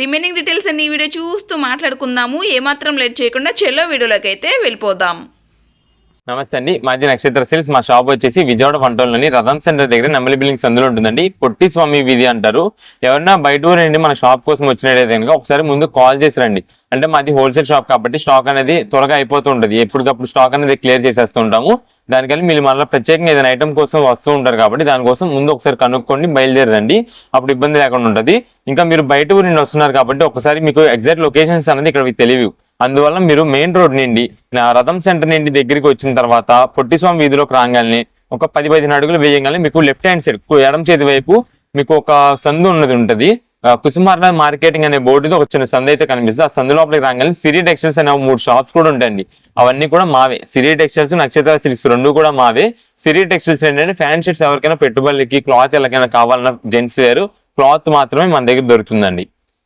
Remaining details అన్ని ఈ video చూస్తూ మాట్లాడుకుందాము. ఏమాత్రం లేట్ చేయకుండా చెల్లో వీడియోలోకి అయితే వెళ్ళిపోదాం. నమస్తే అండి. మాది నక్షత్ర సేల్స్ మా షాప్ వచ్చేసి విజయవాడ పంటలోని రథం సెంటర్ దగ్గర నెమలి బిల్డింగ్స్ అందులో ఉంటుందండి. పొట్టి స్వామి వీధి అంటారు. ఎవరన్నా బయట ఊరండి మన షాప్ కోసం వచ్చినట్టయితే కనుక ఒకసారి ముందు కాల్ చేసి రండి. అంటే మాది హోల్సేల్ షాప్ కాబట్టి స్టాక్ అనేది త్వరగా అయిపోతూ ఉంటుంది. ఎప్పటికప్పుడు స్టాక్ అనేది క్లియర్ చేసేస్తుంటాము దానికని మీరు మళ్ళీ ప్రత్యేకంగా ఏదైనా ఐటమ్ కోసం వస్తూ ఉంటారు కాబట్టి దానికోసం ముందు ఒకసారి కనుక్కొని బయలుదేరండి. అప్పుడు ఇబ్బంది లేకుండా ఉంటుంది. ఇంకా మీరు బయట ఊరి నుండి వస్తున్నారు కాబట్టి ఒకసారి మీకు ఎగ్జాక్ట్ లొకేషన్స్ అనేది ఇక్కడ తెలియవు. అందువల్ల మీరు మెయిన్ రోడ్ నుండి నా రథం సెంటర్ నుండి దగ్గరికి వచ్చిన తర్వాత పొట్టిస్వామి వీధిలోకి రాగానే ఒక పది పదిహేను అడుగులు వేయగానే మీకు లెఫ్ట్ హ్యాండ్ సైడ్ ఎడం చేతి వైపు మీకు ఒక సందు ఉన్నది ఉంటుంది. కుసుమార్ల మార్కెటింగ్ అనే బోర్డుతో ఒక చిన్న సందు అయితే కనిపిస్తుంది. ఆ సందు లోపలికి రాగానే సిరి టెక్స్టైల్స్ అనే మూడు షాప్స్ కూడా ఉంటాయండి. అవన్నీ కూడా మావే. సిరి టెక్స్టైల్స్ నక్షత్ర సిల్క్స్ రెండు కూడా మావే. సిరి టెక్స్టైల్స్ ఏంటంటే ఫ్యాన్ షీట్స్ ఎవరికైనా పెట్టుబడికి క్లాత్ ఎవరికైనా కావాలన్నా జెంట్స్ వేరు. క్లాత్ మాత్రమే మన దగ్గర దొరుకుతుందండి.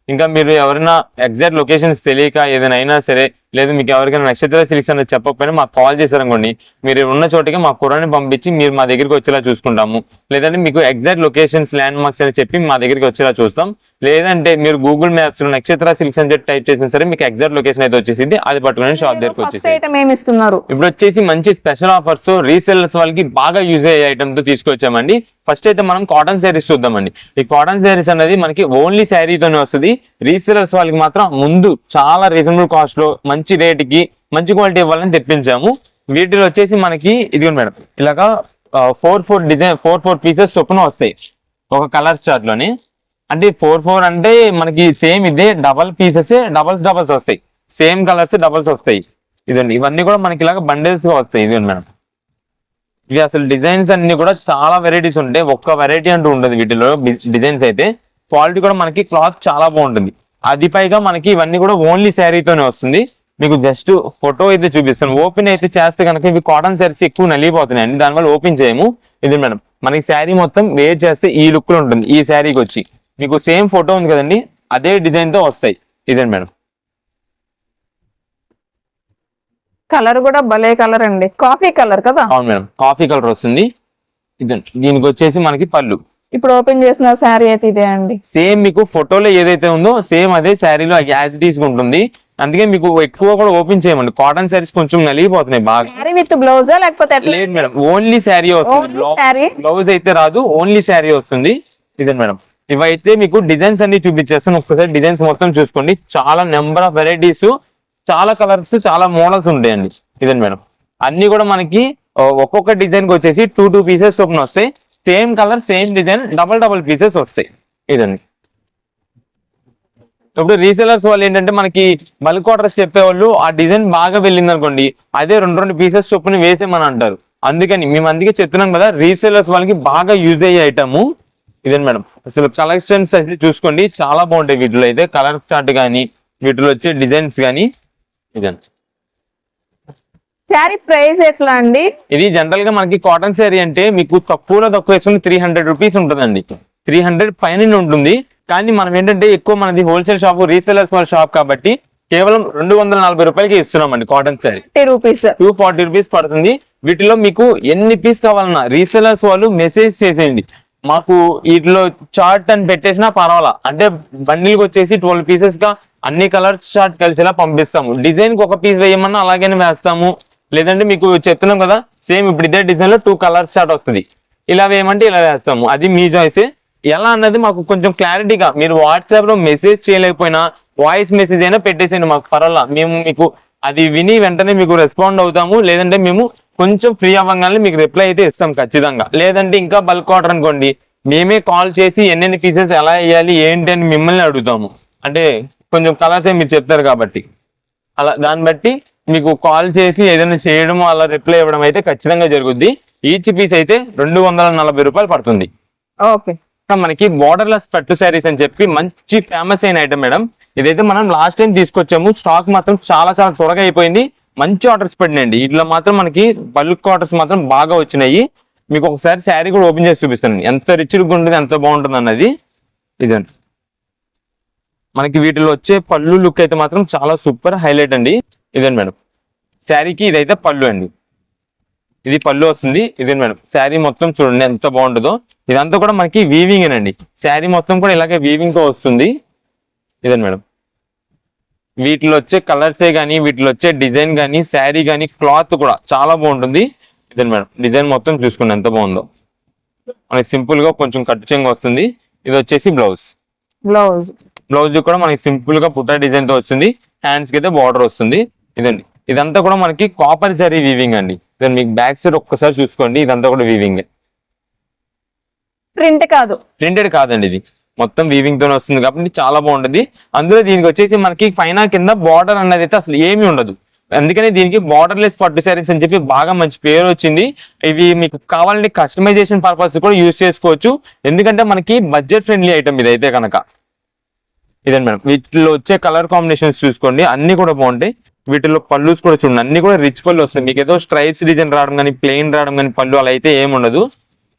ఇంకా మీరు ఎవరైనా ఎగ్జాక్ట్ లొకేషన్స్ తెలియక ఏదైనా అయినా సరే లేదు మీకు ఎవరికైనా నక్షత్ర సిల్క్స్ అనేది చెప్పకపోయినా మాకు కాల్ చేశారనుకోండి మీరు ఉన్న చోటికి మా కుర్రాన్ని పంపించి మీరు మా దగ్గరికి వచ్చేలా చూసుకుంటాము. లేదంటే మీకు ఎగ్జాక్ట్ లొకేషన్స్ ల్యాండ్ మార్క్స్ అని చెప్పి మా దగ్గరికి వచ్చేలా చూస్తాం. లేదంటే మీరు గూగుల్ మ్యాప్స్లో నక్షత్ర సిల్క్స్ అని చెప్పి టైప్ చేసిన సరే మీకు ఎగ్జాక్ట్ లొకేషన్ అయితే వచ్చేసింది. అది పట్టుకుని షాప్ దగ్గరికి వచ్చేసి ఇప్పుడు వచ్చేసి మంచి స్పెషల్ ఆఫర్స్ రీసెల్లర్స్ వాళ్ళకి బాగా యూజ్ అయ్యే ఐటమ్తో తీసుకొచ్చామండి. ఫస్ట్ అయితే మనం కాటన్ శారీస్ చూద్దామండి. ఈ కాటన్ శారీస్ అనేది మనకి ఓన్లీ శారీతోనే వస్తుంది. రీసెల్లర్స్ వాళ్ళకి మాత్రం ముందు చాలా రీజనబుల్ కాస్ట్లో మంచి రేటుకి మంచి క్వాలిటీ ఇవ్వాలని తెప్పించాము. వీటిలో వచ్చేసి మనకి ఇదిగోండి మేడం ఇలాగా four four design four four pieces చొప్పున వస్తాయి. ఒక కలర్ చార్ట్లోని. అంటే ఫోర్ ఫోర్ అంటే మనకి సేమ్ ఇదే డబల్ పీసెస్ డబల్స్ డబల్స్ వస్తాయి. సేమ్ కలర్స్ డబల్స్ వస్తాయి. ఇదండి. ఇవన్నీ కూడా మనకి ఇలాగ బండిల్స్గా వస్తాయి. ఇదండి మేడం. ఇవి అసలు డిజైన్స్ అన్ని కూడా చాలా వెరైటీస్ ఉంటాయి. ఒక్క వెరైటీ అంటూ ఉంటుంది వీటిలో డిజైన్స్ అయితే. క్వాలిటీ కూడా మనకి క్లాత్ చాలా బాగుంటుంది. అది పైగా మనకి ఇవన్నీ కూడా ఓన్లీ శారీతోనే వస్తుంది. మీకు జస్ట్ ఫోటో అయితే చూపిస్తాను. ఓపెన్ అయితే చేస్తే కనుక ఇవి కాటన్ శారీస్ ఎక్కువ నలిగిపోతున్నాయి అండి దానివల్ల ఓపెన్ చేయము. ఇది మేడం మనకి శారీ మొత్తం వేర్ చేస్తే ఈ లుక్లో ఉంటుంది. ఈ శారీకి వచ్చి. మీకు సేమ్ ఫోటో ఉంది కదండి. అదే డిజైన్తో వస్తాయి. ఇదండి మేడం. కలర్ కూడా భలే కలర్ అండి. కాఫీ కలర్ కదా? అవును మేడం. కాఫీ కలర్ వస్తుంది. ఇదండి దీనికి వచ్చేసి మనకి పళ్ళు. ఇప్పుడు ఓపెన్ చేసిన శారీ అయితే ఇదే అండి. సేమ్ మీకు ఫోటోలో ఏదైతే ఉందో సేమ్ అదే శారీలో యాజ్ ఈస్ ఉంటుంది. అందుకే మీకు ఎక్కువ కూడా ఓపెన్ చేయమండి. కాటన్ శారీస్ కొంచెం నలిగిపోతున్నాయి బాగా. శారీ విత్ బ్లౌజా లేకపోతే? లేదు మేడం ఓన్లీ శారీ వస్తుంది? బ్లౌజ్ అయితే రాదు ఓన్లీ శారీ వస్తుంది. ఇదండి మేడం. ఇవైతే మీకు డిజైన్స్ అన్ని చూపించేస్తాను. ఒక్కసారి డిజైన్స్ మొత్తం చూసుకోండి. చాలా నెంబర్ ఆఫ్ వెరైటీస్ చాలా కలర్స్ చాలా మోడల్స్ ఉంటాయండి. ఇదండి మేడం. అన్ని కూడా మనకి ఒక్కొక్క డిజైన్కి వచ్చేసి టూ టూ పీసెస్ చొప్పున వస్తాయి. Same colour same design double double pieces వస్తాయి. ఇదండి. ఇప్పుడు రీసెలర్స్ వాళ్ళు ఏంటంటే మనకి బల్క్ ఆర్డర్స్ చెప్పేవాళ్ళు ఆ డిజైన్ బాగా వెళ్ళింది అనుకోండి అదే రెండు రెండు పీసెస్ చొప్పున వేసేమని అంటారు. అందుకని మేము అందుకే చెప్తున్నాం కదా రీసెలర్స్ వాళ్ళకి బాగా యూజ్ అయ్యే ఐటమ్ ఇదే మేడం? అసలు కలెక్షన్స్ అయితే చూసుకోండి చాలా బాగుంటాయి వీటిలో అయితే. కలర్ చార్ట్ కానీ వీటిలో వచ్చే డిజైన్స్ కానీ ఇదండి శారీ ప్రైస్ ఎట్లా అండి? ఇది జనరల్గా మనకి కాటన్ శారీ అంటే మీకు తక్కువలో తక్కువ వేసుకుని త్రీ హండ్రెడ్ రూపీస్ ఉంటుందండి. త్రీ హండ్రెడ్ పైన ఉంటుంది. కానీ మనం ఏంటంటే ఎక్కువ మనది హోల్సేల్ షాప్ రీసెలర్స్ వాళ్ళ షాప్ కాబట్టి కేవలం రెండు వందల నలభై రూపాయలకి ఇస్తున్నామండి cotton sari rupees. Two forty rupees పడుతుంది. వీటిలో మీకు ఎన్ని పీస్ కావాలన్నా రీసెలర్స్ వాళ్ళు మెసేజ్ చేసేయండి. మాకు వీటిలో చార్ట్ అని పెట్టేసినా పర్వాలా. అంటే బండిల్కి వచ్చేసి ట్వెల్వ్ పీసెస్గా అన్ని కలర్స్ చార్ట్ కలిసేలా పంపిస్తాము. డిజైన్కి ఒక పీస్ వేయమన్నా అలాగనే వేస్తాము. లేదంటే మీకు చెప్తున్నాం కదా సేమ్ ఇప్పుడు ఇదే డిజైన్లో టూ కలర్స్ చార్ట్ వస్తుంది. ఇలా వేయమంటే ఇలా వేస్తాము. అది మీ చాయిస్ ఎలా అన్నది మాకు కొంచెం క్లారిటీగా. మీరు వాట్సాప్లో మెసేజ్ చేయలేకపోయినా వాయిస్ మెసేజ్ అయినా పెట్టేసేయండి మాకు పర్వాలా. మేము మీకు అది విని వెంటనే మీకు రెస్పాండ్ అవుతాము. లేదంటే మేము కొంచెం ఫ్రీ అవ్వగానే మీకు రిప్లై అయితే ఇస్తాం ఖచ్చితంగా. లేదంటే ఇంకా బల్క్ ఆర్డర్ అనుకోండి. మేమే కాల్ చేసి ఎన్నెన్ని పీసెస్ ఎలా వేయాలి ఏంటి అని మిమ్మల్ని అడుగుతాము. అంటే కొంచెం కలర్స్ మీరు చెప్తారు కాబట్టి. అలా దాన్ని బట్టి మీకు కాల్ చేసి ఏదైనా చేయడం అలా రిప్లై ఇవ్వడం అయితే ఖచ్చితంగా జరుగుద్ది. ఈచ్ పీస్ అయితే రెండు వందల నలభై రూపాయలు పడుతుంది. ఓకే. ఇక్కడ మనకి బోర్డర్లెస్ పట్టు శారీస్ అని చెప్పి మంచి ఫేమస్ అయిన ఐటమ్ మేడం ఇదైతే మనం లాస్ట్ టైం తీసుకొచ్చాము. స్టాక్ మాత్రం చాలా చాలా త్వరగా అయిపోయింది. మంచి ఆర్డర్స్ పడినాయండి. ఇట్లా మాత్రం మనకి బల్క్ ఆర్డర్స్ మాత్రం బాగా వచ్చినాయి. మీకు ఒకసారి శారీ కూడా ఓపెన్ చేసి చూపిస్తాను ఎంత రిచ్గా ఉంటుంది ఎంత బాగుంటుంది అన్నది. ఇదండి. మనకి వీటిలో వచ్చే పళ్ళు లుక్ అయితే మాత్రం చాలా సూపర్ హైలైట్ అండి. ఇదండి మేడం శారీకి ఇదైతే పళ్ళు అండి. ఇది పళ్ళు వస్తుంది ఇదే మేడం. శారీ మొత్తం చూడండి ఎంత బాగుంటుందో. ఇదంతా కూడా మనకి వీవింగ్ అండి శారీ మొత్తం కూడా ఇలాగే వీవింగ్తో వస్తుంది. ఇదే మేడం. వీటిలో వచ్చే కలర్సే కానీ వీటిలో వచ్చే డిజైన్ కానీ శారీ కానీ క్లాత్ కూడా చాలా బాగుంటుంది. ఇదే మేడం. డిజైన్ మొత్తం చూసుకోండి ఎంత బాగుందో. మనకి సింపుల్గా కొంచెం కట్ చెంగు వస్తుంది. ఇది వచ్చేసి బ్లౌజ్ బ్లౌజ్ బ్లౌజ్ కూడా మనకి సింపుల్గా పుట్ట డిజైన్తో వస్తుంది. హ్యాండ్స్కి అయితే బార్డర్ వస్తుంది. ఇదండి. ఇదంతా కూడా మనకి కాపర్ జరీ వీవింగ్ అండి. ఇదండి మీకు బ్యాక్ సైడ్ ఒక్కసారి చూసుకోండి ఇదంతా కూడా వీవింగ్ ప్రింట్ కాదు. ప్రింటెడ్ కాదండి ఇది. మొత్తం వీవింగ్ తోనే వస్తుంది కాబట్టి చాలా బాగుంటుంది. అందులో దీనికి వచ్చేసి మనకి పైన కింద బార్డర్ అన్నది అయితే అసలు ఏమీ ఉండదు. అందుకని దీనికి బార్డర్ లెస్ పట్టు శారీస్ అని చెప్పి బాగా మంచి పేరు వచ్చింది. ఇవి మీకు కావాలంటే కస్టమైజేషన్ పర్పస్ కూడా యూజ్ చేసుకోవచ్చు. ఎందుకంటే మనకి బడ్జెట్ ఫ్రెండ్లీ ఐటమ్ ఇది అయితే కనుక. ఇదండి మేడం. వీటిలో వచ్చే కలర్ కాంబినేషన్స్ చూసుకోండి. అన్ని కూడా బాగుంటాయి. వీటిలో పళ్ళుస్ కూడా చూడండి. అన్ని కూడా రిచ్ పళ్ళు వస్తాయి. మీకు ఏదో స్ట్రైప్స్ డిజైన్ రావడం కానీ ప్లెయిన్ రావడం కానీ పళ్ళు అలా అయితే ఏమి ఉండదు.